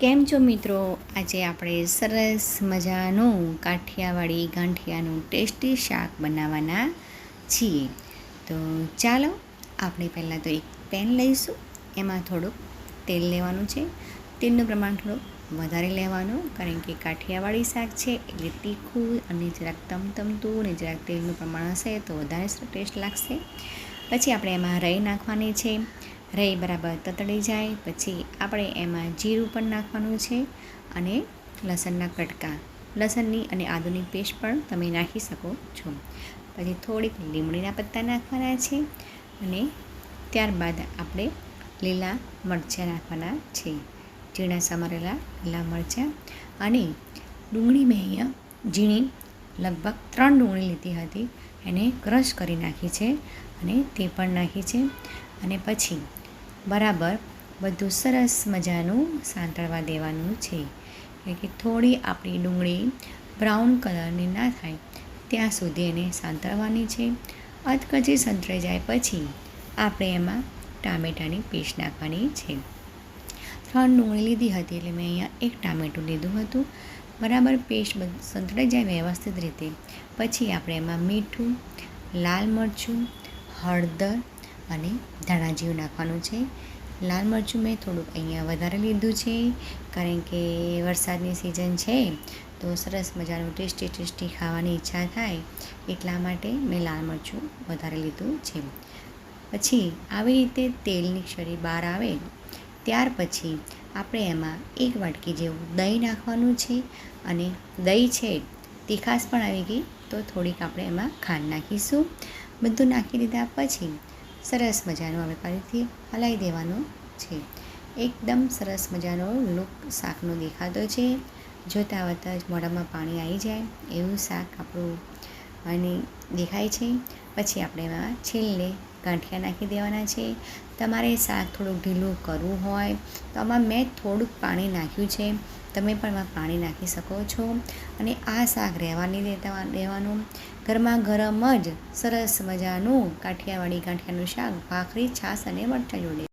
કેમ છો મિત્રો? આજે આપણે સરસ મજાનું કાઠિયાવાડી ગાંઠિયાનું ટેસ્ટી શાક બનાવવાના છીએ. તો ચાલો આપણે પહેલાં તો એક પેન લઈશું. એમાં થોડુંક તેલ લેવાનું છે. તેલનું પ્રમાણ થોડુંક વધારે લેવાનું, કારણ કે કાઠિયાવાડી શાક છે એટલે તીખું અને જરાક તમતમતું અને જરાક તેલનું પ્રમાણ હશે તો વધારે ટેસ્ટ લાગશે. પછી આપણે એમાં રહી નાખવાની છે. રહી બરાબર તતડી જાય, પછી આપણે એમાં જીરું પણ નાખવાનું છે અને લસણના કટકા. લસણની અને આદુની પેસ્ટ પણ તમે નાખી શકો છો. પછી થોડીક લીમડીના પત્તા નાખવાના છે અને ત્યારબાદ આપણે લીલા મરચાં નાખવાના છે. ઝીણા સમારેલા લીલા મરચાં અને ડુંગળી મેં અહીંયા ઝીણી, લગભગ ત્રણ ડુંગળી લીધી હતી. એને ક્રશ કરી નાખી છે અને તે પણ નાખી છે. અને પછી બરાબર, બધું સરસ મજાનું સાંતળવા દેવાનું છે. એટલે કે થોડી આપણી ડુંગળી બ્રાઉન કલરની ના થાય, ત્યાં સુધી એને સાંતળવાની છે. અધકચી સંતરાઈ જાય પછી આપણે એમાં ટામેટાની પેસ્ટ નાખવાની છે. ત્રણ ડુંગળી લીધી હતી એટલે મેં અહીંયા એક ટામેટું લીધું હતું. બરાબર પેસ્ટ સંતળાઈ જાય વ્યવસ્થિત રીતે. પછી આપણે એમાં મીઠું, લાલ મરચું, હળદર અને ધાણા જીરું નાખવાનું છે. લાલ મરચું મેં થોડુંક અહીંયા વધારે લીધું છે, કારણ કે વરસાદની સિઝન છે, તો સરસ મજાનું ટેસ્ટી ટેસ્ટી ખાવાની ઈચ્છા થાય, એટલા માટે મેં લાલ મરચું વધારે લીધું છે. પછી આવી રીતે તેલની ક્ષરી બહાર આવે, ત્યાર પછી આપણે એમાં એક વાટકી જેવું દહીં નાખવાનું છે અને દહીં છે તીખાશ પણ આવી ગઈ, તો થોડીક આપણે એમાં ખાંડ નાખીશું. બધું નાખી દીધા પછી સરસ મજાનું હવે ફરીથી હલાવી દેવાનું છે. એકદમ સરસ મજાનો લુક શાકનો દેખાતો છે. જોતા આવતા જ મોઢામાં પાણી આવી જાય એવું શાક આપણું અને દેખાય છે. પછી આપણે એમાં છેલ્લે ગાંઠિયા નાખી દેવાના છે. તમારે શાક થોડુંક ઢીલું કરવું હોય તો આમાં મેં થોડુંક પાણી નાખ્યું છે. તમે પણ એમાં પાણી નાખી શકો છો અને આ શાક રહેવા નહીં દેતા રહેવાનું. ગરમા ગરમ જ સરસ મજાનું કાઠિયાવાડી ગાંઠિયાનું શાક, ભાખરી, છાશ અને મરચાં જોડે.